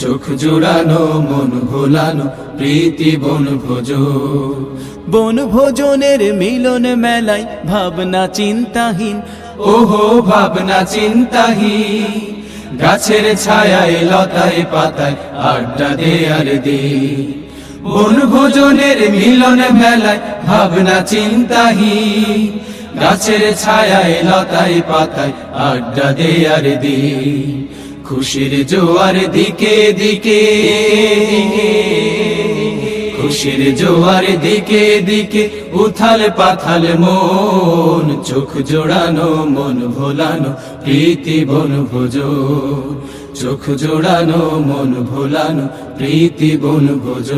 চোখ জোড়ানো মন ভোলানো প্রীতি বন ভোজ বন ভোজনের মিলন মেলায় ভাবনা চিন্তাহীন। ওহো ভাবনা চিন্তাহীন। গাছের ছায়ায় লতায় পাতায় আড্ডা দে আর দে বন ভোজনের মিলন মেলায় ভাবনা চিন্তাহি গাছের ছায়ায় লতায় পাতায় আড্ডা দে আর দে খুশির জোয়ার দিকে দিকে। খুশির জোয়ার দিকে দিকে উথাল পাথাল মন, চোখ জোড়ানো, মন ভোলানো, প্রীতি বন ভোজ। চোখ জোড়ানো, মন ভোলানো, প্রীতি বন ভোজ।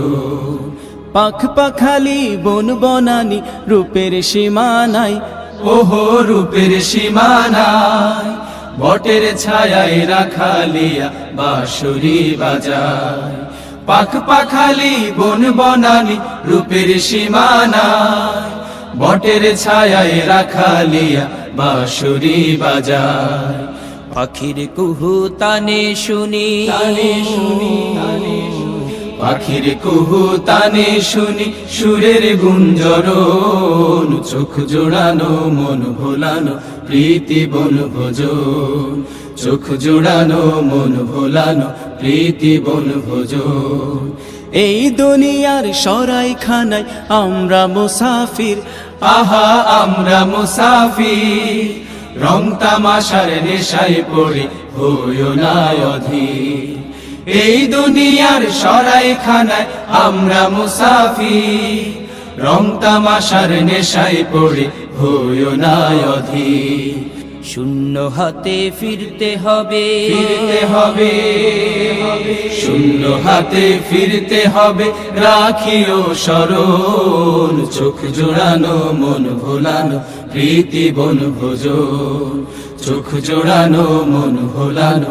পাখ পাখালি, বন বনানি, রূপের সীমানাই ওহো, রূপের সীমানায়। বটের ছায়ায় রাখালিয়া বাঁশুরি বাজায়। পাখ পাখালি বন বনানি রূপের সীমানা বটের ছায়ায় রাখালিয়া বাঁশুরি বাজায়। পাখির কুহু তানে শুনি শুনি পাখির কুহু তানে শুনি সুরের গুঞ্জরণ, চোখ জোড়ানো, মন ভোলানো, প্রীতি বন ভোজন। চোখ জোড়ানো, মন ভোলানো, প্রীতি বন ভোজন। এই দুনিয়ার সরাই খানায় আমরা মুসাফির, আহা, আমরা মুসাফির। রং তামাশার নেশায় পড়ে, হইও না অধীর। এই দুনিয়ার সরাই খানায় আমরা মুসাফি রং তামাশার নেশায় পড়ে হইও না অধীর। শূন্য হাতে ফিরতে হবে। ফিরতে হবে। শূন্য হাতে ফিরতে হবে। রাখিও স্মরণ চোখ জোড়ানো মন ভোলানো প্রীতি বন ভোজন চোখ জোড়ানো মন ভোলানো